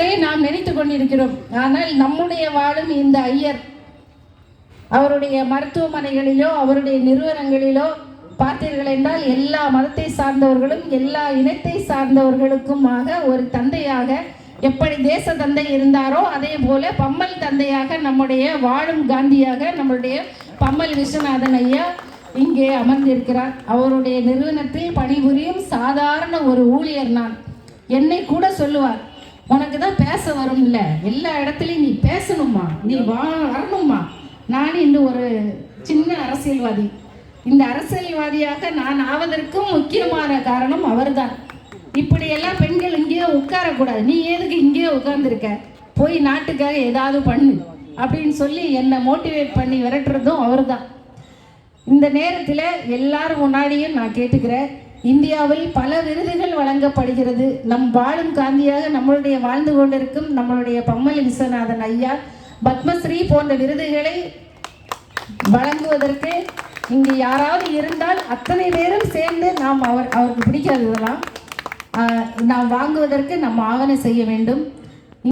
நாம் நினைத்து கொண்டிருக்கிறோம். ஆனால் நம்முடைய வாழும் இந்த ஐயர் அவருடைய மருத்துவமனைகளிலோ அவருடைய நிறுவனங்களிலோ பார்த்தீர்கள் என்றால் எல்லா மதத்தை சார்ந்தவர்களும் எல்லா இனத்தை சார்ந்தவர்களுக்குமாக ஒரு தந்தையாக எப்படி தேச தந்தை இருந்தாரோ அதே போல பம்மல் தந்தையாக நம்முடைய வாழும் காந்தியாக நம்முடைய பம்மல் விஸ்வநாதன் ஐயா இங்கே அமர்ந்திருக்கிறார். அவருடைய நிறுவனத்தில் பணிபுரியும் சாதாரண ஒரு ஊழியர் நான். என்னை கூட சொல்லுவார் உனக்கு தான் பேச வரும்ல. எல்லா இடத்துலையும் நீ பேசணுமா நீ வா வரணுமா நான் இந்த ஒரு சின்ன அரசியல்வாதி. இந்த அரசியல்வாதியாக நான் ஆவதற்கும் முக்கியமான காரணம் அவர்தான். இப்படியெல்லாம் பெண்கள் இங்கேயே உட்காரக்கூடாது. நீ எதுக்கு இங்கேயே உட்கார்ந்துருக்க? போய் நாட்டுக்காக ஏதாவது பண்ணு. அப்படின்னு சொல்லி என்னை மோட்டிவேட் பண்ணி விரட்டுறதும் அவர்தான். இந்த நேரத்தில் எல்லாரும் முன்னாடியும் நான் கேட்டுக்கிறேன். இந்தியாவில் பல விருதுகள் வழங்கப்படுகிறது. நம் வாழும் காந்தியாக நம்மளுடைய வாழ்ந்து கொண்டிருக்கும் நம்மளுடைய பம்மல் விஸ்வநாதன் ஐயா பத்மஸ்ரீ போன்ற விருதுகளை வழங்குவதற்கு இங்கு யாராவது இருந்தால் அத்தனை பேரும் சேர்ந்து நாம் அவர் அவருக்கு பிடிக்காததெல்லாம் நாம் வாங்குவதற்கு நாம் ஆவணம் செய்ய வேண்டும்.